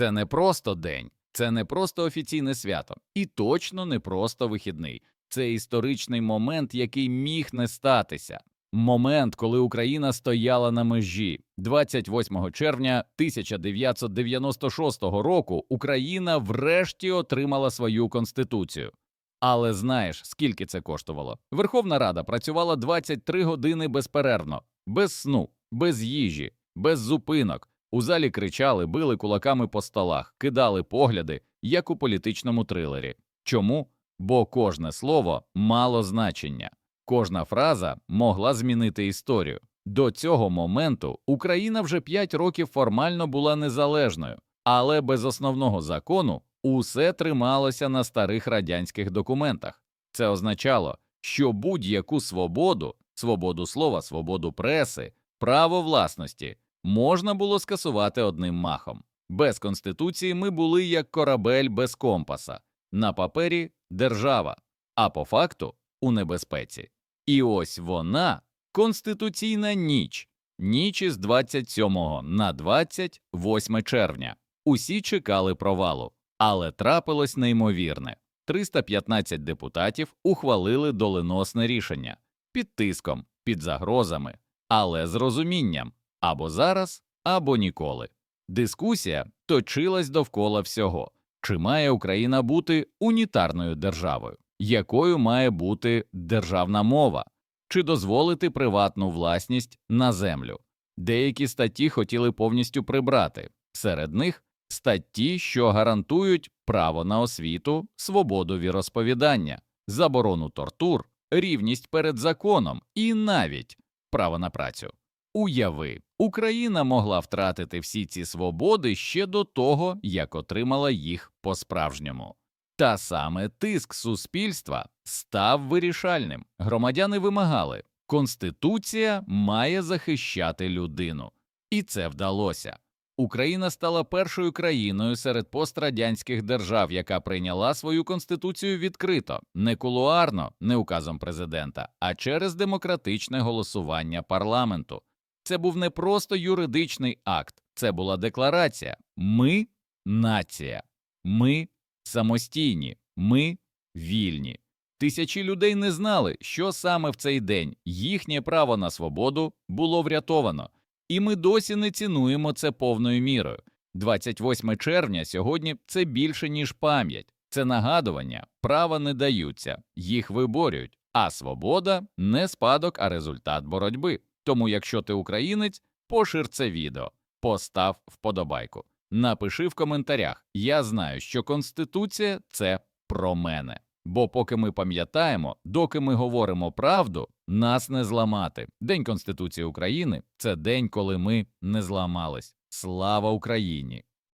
Це не просто день, це не просто офіційне свято, і точно не просто вихідний. Це історичний момент, який міг не статися. Момент, коли Україна стояла на межі. 28 червня 1996 року Україна врешті отримала свою конституцію. Але знаєш, скільки це коштувало? Верховна Рада працювала 23 години безперервно, без сну, без їжі, без зупинок. У залі кричали, били кулаками по столах, кидали погляди, як у політичному трилері. Чому? Бо кожне слово мало значення, кожна фраза могла змінити історію. До цього моменту Україна вже 5 років формально була незалежною, але без основного закону усе трималося на старих радянських документах. Це означало, що будь-яку свободу, свободу слова, свободу преси, право власності можна було скасувати одним махом. Без конституції ми були як корабель без компаса, на папері держава, а по факту у небезпеці. І ось вона конституційна ніч, ніч із 27 на 28 червня. Усі чекали провалу, але трапилось неймовірне. 315 депутатів ухвалили доленосне рішення під тиском, під загрозами, але з розумінням або зараз, або ніколи. Дискусія точилась довкола всього, чи має Україна бути унітарною державою, якою має бути державна мова, чи дозволити приватну власність на землю. Деякі статті хотіли повністю прибрати, серед них статті, що гарантують право на освіту, свободу віросповідання, заборону тортур, рівність перед законом і навіть право на працю. Уяви, Україна могла втратити всі ці свободи ще до того, як отримала їх по-справжньому. Та саме тиск суспільства став вирішальним. Громадяни вимагали, Конституція має захищати людину. І це вдалося. Україна стала першою країною серед пострадянських держав, яка прийняла свою конституцію відкрито, не кулуарно, не указом президента, а через демократичне голосування парламенту. Це був не просто юридичний акт, це була декларація. Ми нація, ми самостійні, ми вільні. Тисячі людей не знали, що саме в цей день їхнє право на свободу було врятовано, і ми досі не цінуємо це повною мірою. 28 червня сьогодні це більше ніж пам'ять, це нагадування, права не даються, їх виборюють, а свобода не спадок, а результат боротьби. Тому, якщо ти українець, пошир це відео, постав вподобайку, напиши в коментарях. Я знаю, що Конституція це про мене. Бо поки ми пам'ятаємо, доки ми говоримо правду, нас не зламати. День Конституції України це день, коли ми не зламались. Слава Україні!